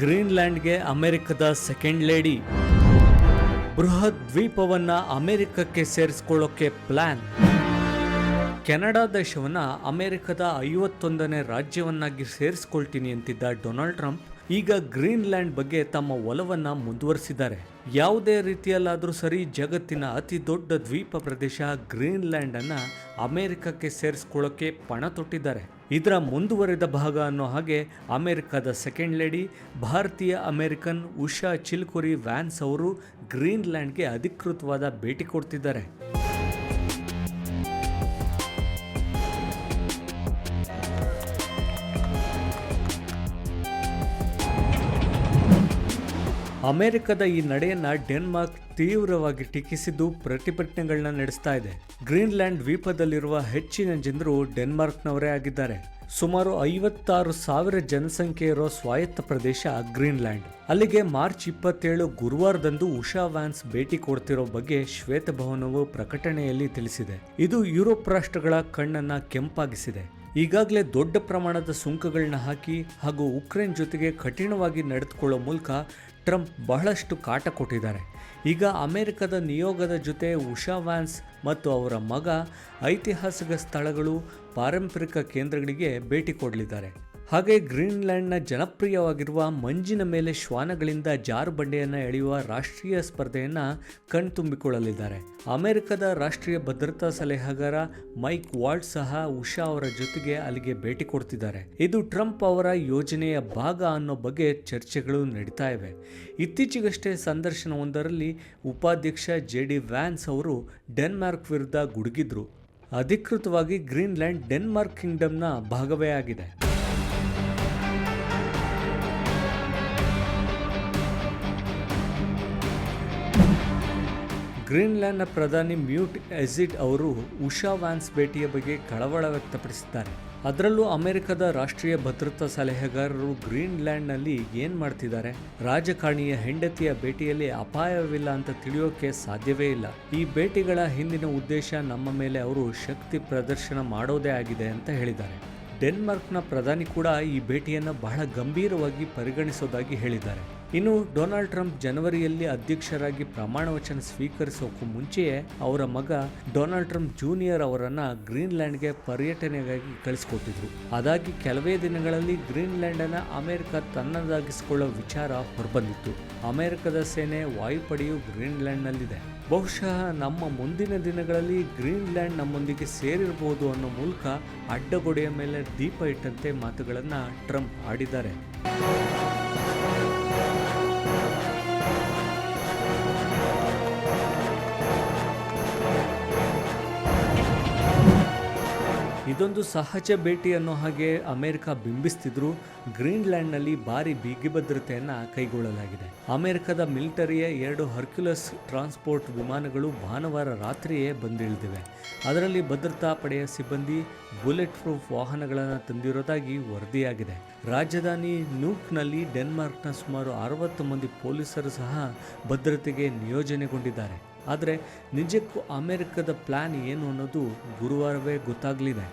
ಗ್ರೀನ್ಲ್ಯಾಂಡ್ಗೆ ಅಮೆರಿಕದ second lady. ಬೃಹತ್ ದ್ವೀಪವನ್ನು ಅಮೆರಿಕಕ್ಕೆ ಸೇರಿಸ್ಕೊಳ್ಳೋಕೆ ಪ್ಲಾನ್. ಕೆನಡಾ ದೇಶವನ್ನು ಅಮೆರಿಕದ ಐವತ್ತೊಂದನೇ ರಾಜ್ಯವನ್ನಾಗಿ ಸೇರಿಸ್ಕೊಳ್ತೀನಿ ಅಂತಿದ್ದ ಡೊನಾಲ್ಡ್ ಟ್ರಂಪ್, ಈಗ ಗ್ರೀನ್ಲ್ಯಾಂಡ್ ಬಗ್ಗೆ ತಮ್ಮ ಒಲವನ್ನ ಮುಂದುವರಿಸಿದ್ದಾರೆ. ಯಾವುದೇ ರೀತಿಯಲ್ಲಾದರೂ ಸರಿ ಜಗತ್ತಿನ ಅತಿ ದೊಡ್ಡ ದ್ವೀಪ ಪ್ರದೇಶ ಗ್ರೀನ್ಲ್ಯಾಂಡ್ ಅನ್ನ ಅಮೆರಿಕಕ್ಕೆ ಸೇರಿಸ್ಕೊಳ್ಳೋಕೆ ಪಣ ತೊಟ್ಟಿದ್ದಾರೆ. ಇದರ ಮುಂದುವರೆದ ಭಾಗ ಅನ್ನೋ ಹಾಗೆ ಅಮೆರಿಕದ ಸೆಕೆಂಡ್ ಲೇಡಿ, ಭಾರತೀಯ ಅಮೆರಿಕನ್ ಉಷಾ ಚಿಲ್ಕುರಿ ವ್ಯಾನ್ಸ್ ಅವರು ಗ್ರೀನ್ಲ್ಯಾಂಡ್ಗೆ ಅಧಿಕೃತವಾದ ಭೇಟಿ ಕೊಡ್ತಿದ್ದಾರೆ. ಅಮೆರಿಕದ ಈ ನಡೆಯನ್ನ ಡೆನ್ಮಾರ್ಕ್ ತೀವ್ರವಾಗಿ ಟೀಕಿಸಿದ್ದು ಪ್ರತಿಭಟನೆಗಳನ್ನ ನಡೆಸ್ತಾ ಇದೆ. ಗ್ರೀನ್ಲ್ಯಾಂಡ್ ದ್ವೀಪದಲ್ಲಿರುವ ಹೆಚ್ಚಿನ ಜನರು ಡೆನ್ಮಾರ್ಕ್ನವರೇ ಆಗಿದ್ದಾರೆ. ಸುಮಾರು ಐವತ್ತಾರು ಸಾವಿರ ಜನಸಂಖ್ಯೆ ಇರೋ ಸ್ವಾಯತ್ತ ಪ್ರದೇಶ ಗ್ರೀನ್ಲ್ಯಾಂಡ್. ಅಲ್ಲಿಗೆ ಮಾರ್ಚ್ ಇಪ್ಪತ್ತೇಳು ಗುರುವಾರದಂದು ಉಷಾ ವ್ಯಾನ್ಸ್ ಭೇಟಿ ಕೊಡ್ತಿರೋ ಬಗ್ಗೆ ಶ್ವೇತಭವನವು ಪ್ರಕಟಣೆಯಲ್ಲಿ ತಿಳಿಸಿದೆ. ಇದು ಯುರೋಪ್ ರಾಷ್ಟ್ರಗಳ ಕಣ್ಣನ್ನ ಕೆಂಪಾಗಿಸಿದೆ. ಈಗಾಗಲೇ ದೊಡ್ಡ ಪ್ರಮಾಣದ ಸುಂಕಗಳನ್ನ ಹಾಕಿ ಹಾಗೂ ಉಕ್ರೇನ್ ಜೊತೆಗೆ ಕಠಿಣವಾಗಿ ನಡೆದುಕೊಳ್ಳೋ ಮೂಲಕ ಟ್ರಂಪ್ ಬಹಳಷ್ಟು ಕಾಟ ಕೊಟ್ಟಿದ್ದಾರೆ. ಈಗ ಅಮೆರಿಕದ ನಿಯೋಗದ ಜೊತೆ ಉಷಾ ವ್ಯಾನ್ಸ್ ಮತ್ತು ಅವರ ಮಗ ಐತಿಹಾಸಿಕ ಸ್ಥಳಗಳು ಪಾರಂಪರಿಕ ಕೇಂದ್ರಗಳಿಗೆ ಭೇಟಿ ಕೊಡಲಿದ್ದಾರೆ. ಹಾಗೆ ಗ್ರೀನ್ಲ್ಯಾಂಡ್ನ ಜನಪ್ರಿಯವಾಗಿರುವ ಮಂಜಿನ ಮೇಲೆ ಶ್ವಾನಗಳಿಂದ ಜಾರುಬಂಡೆಯನ್ನು ಎಳೆಯುವ ರಾಷ್ಟ್ರೀಯ ಸ್ಪರ್ಧೆಯನ್ನು ಕಣ್ತುಂಬಿಕೊಳ್ಳಲಿದ್ದಾರೆ. ಅಮೆರಿಕದ ರಾಷ್ಟ್ರೀಯ ಭದ್ರತಾ ಸಲಹೆಗಾರ ಮೈಕ್ ವಾಲ್ಡ್ ಸಹ ಉಷಾ ಅವರ ಜೊತೆಗೆ ಅಲ್ಲಿಗೆ ಭೇಟಿ ಕೊಡ್ತಿದ್ದಾರೆ. ಇದು ಟ್ರಂಪ್ ಅವರ ಯೋಜನೆಯ ಭಾಗ ಅನ್ನೋ ಬಗ್ಗೆ ಚರ್ಚೆಗಳು ನಡೀತಾ ಇವೆ. ಇತ್ತೀಚೆಗಷ್ಟೇ ಸಂದರ್ಶನವೊಂದರಲ್ಲಿ ಉಪಾಧ್ಯಕ್ಷ ಜೆ ಡಿ ವ್ಯಾನ್ಸ್ ಅವರು ಡೆನ್ಮಾರ್ಕ್ ವಿರುದ್ಧ ಗುಡುಗಿದ್ರು. ಅಧಿಕೃತವಾಗಿ ಗ್ರೀನ್ಲ್ಯಾಂಡ್ ಡೆನ್ಮಾರ್ಕ್ ಕಿಂಗ್ಡಮ್ನ ಭಾಗವೇ ಆಗಿದೆ. ಗ್ರೀನ್ಲ್ಯಾಂಡ್ನ ಪ್ರಧಾನಿ ಮ್ಯೂಟ್ ಎಸಿಡ್ ಅವರು ಉಷಾ ವ್ಯಾನ್ಸ್ ಭೇಟಿಯ ಬಗ್ಗೆ ಕಳವಳ ವ್ಯಕ್ತಪಡಿಸಿದ್ದಾರೆ. ಅದರಲ್ಲೂ ಅಮೆರಿಕದ ರಾಷ್ಟ್ರೀಯ ಭದ್ರತಾ ಸಲಹೆಗಾರರು ಗ್ರೀನ್ಲ್ಯಾಂಡ್ನಲ್ಲಿ ಏನು ಮಾಡ್ತಿದ್ದಾರೆ? ರಾಜಕಾರಣಿಯ ಹೆಂಡತಿಯ ಭೇಟಿಯಲ್ಲಿ ಅಪಾಯವಿಲ್ಲ ಅಂತ ತಿಳಿಯೋಕೆ ಸಾಧ್ಯವೇ ಇಲ್ಲ. ಈ ಭೇಟಿಗಳ ಹಿಂದಿನ ಉದ್ದೇಶ ನಮ್ಮ ಮೇಲೆ ಅವರು ಶಕ್ತಿ ಪ್ರದರ್ಶನ ಮಾಡೋದೇ ಆಗಿದೆ ಅಂತ ಹೇಳಿದ್ದಾರೆ. ಡೆನ್ಮಾರ್ಕ್ನ ಪ್ರಧಾನಿ ಕೂಡ ಈ ಭೇಟಿಯನ್ನು ಬಹಳ ಗಂಭೀರವಾಗಿ ಪರಿಗಣಿಸೋದಾಗಿ ಹೇಳಿದ್ದಾರೆ. ಇನ್ನು ಡೊನಾಲ್ಡ್ ಟ್ರಂಪ್ ಜನವರಿಯಲ್ಲಿ ಅಧ್ಯಕ್ಷರಾಗಿ ಪ್ರಮಾಣ ವಚನ ಸ್ವೀಕರಿಸೋಕ್ಕೂ ಮುಂಚೆಯೇ ಅವರ ಮಗ ಡೊನಾಲ್ಡ್ ಟ್ರಂಪ್ ಜೂನಿಯರ್ ಅವರನ್ನು ಗ್ರೀನ್ಲ್ಯಾಂಡ್ಗೆ ಪರ್ಯಟನೆಗಾಗಿ ಕಳಿಸಿಕೊಟ್ಟಿದ್ರು. ಅದಾಗಿ ಕೆಲವೇ ದಿನಗಳಲ್ಲಿ ಗ್ರೀನ್ಲ್ಯಾಂಡ್ ಅನ್ನ ಅಮೆರಿಕ ತನ್ನದಾಗಿಸಿಕೊಳ್ಳೋ ವಿಚಾರ ಹೊರಬಂದಿತ್ತು. ಅಮೆರಿಕದ ಸೇನೆ ವಾಯುಪಡೆಯು ಗ್ರೀನ್ಲ್ಯಾಂಡ್ನಲ್ಲಿದೆ. ಬಹುಶಃ ನಮ್ಮ ಮುಂದಿನ ದಿನಗಳಲ್ಲಿ ಗ್ರೀನ್ಲ್ಯಾಂಡ್ ನಮ್ಮೊಂದಿಗೆ ಸೇರಿರಬಹುದು ಅನ್ನೋ ಮೂಲಕ ಅಡ್ಡಗೊಡೆಯ ಮೇಲೆ ದೀಪ ಇಟ್ಟಂತೆ ಮಾತುಗಳನ್ನು ಟ್ರಂಪ್ ಆಡಿದ್ದಾರೆ. ಇದೊಂದು ಸಹಜ ಭೇಟಿ ಅನ್ನೋ ಹಾಗೆ ಅಮೆರಿಕ ಬಿಂಬಿಸ್ತಿದ್ರು. ಗ್ರೀನ್ಲ್ಯಾಂಡ್ನಲ್ಲಿ ಭಾರಿ ಬಿಗಿ ಭದ್ರತೆಯನ್ನು ಕೈಗೊಳ್ಳಲಾಗಿದೆ. ಅಮೆರಿಕದ ಮಿಲಿಟರಿಯ ಎರಡು ಹರ್ಕ್ಯುಲಸ್ ಟ್ರಾನ್ಸ್ಪೋರ್ಟ್ ವಿಮಾನಗಳು ಭಾನುವಾರ ರಾತ್ರಿಯೇ ಬಂದಿಳಿದಿವೆ. ಅದರಲ್ಲಿ ಭದ್ರತಾ ಪಡೆಯ ಸಿಬ್ಬಂದಿ ಬುಲೆಟ್ ಪ್ರೂಫ್ ವಾಹನಗಳನ್ನು ತಂದಿರೋದಾಗಿ ವರದಿಯಾಗಿದೆ. ರಾಜಧಾನಿ ನೂಕ್ನಲ್ಲಿ ಡೆನ್ಮಾರ್ಕ್ನ ಸುಮಾರು ಅರವತ್ತು ಮಂದಿ ಪೊಲೀಸರು ಸಹ ಭದ್ರತೆಗೆ ನಿಯೋಜನೆಗೊಂಡಿದ್ದಾರೆ. ಆದರೆ ನಿಜಕ್ಕೂ ಅಮೆರಿಕದ ಪ್ಲಾನ್ ಏನು ಅನ್ನೋದು ಗುರುವಾರವೇ ಗೊತ್ತಾಗಲಿದೆ.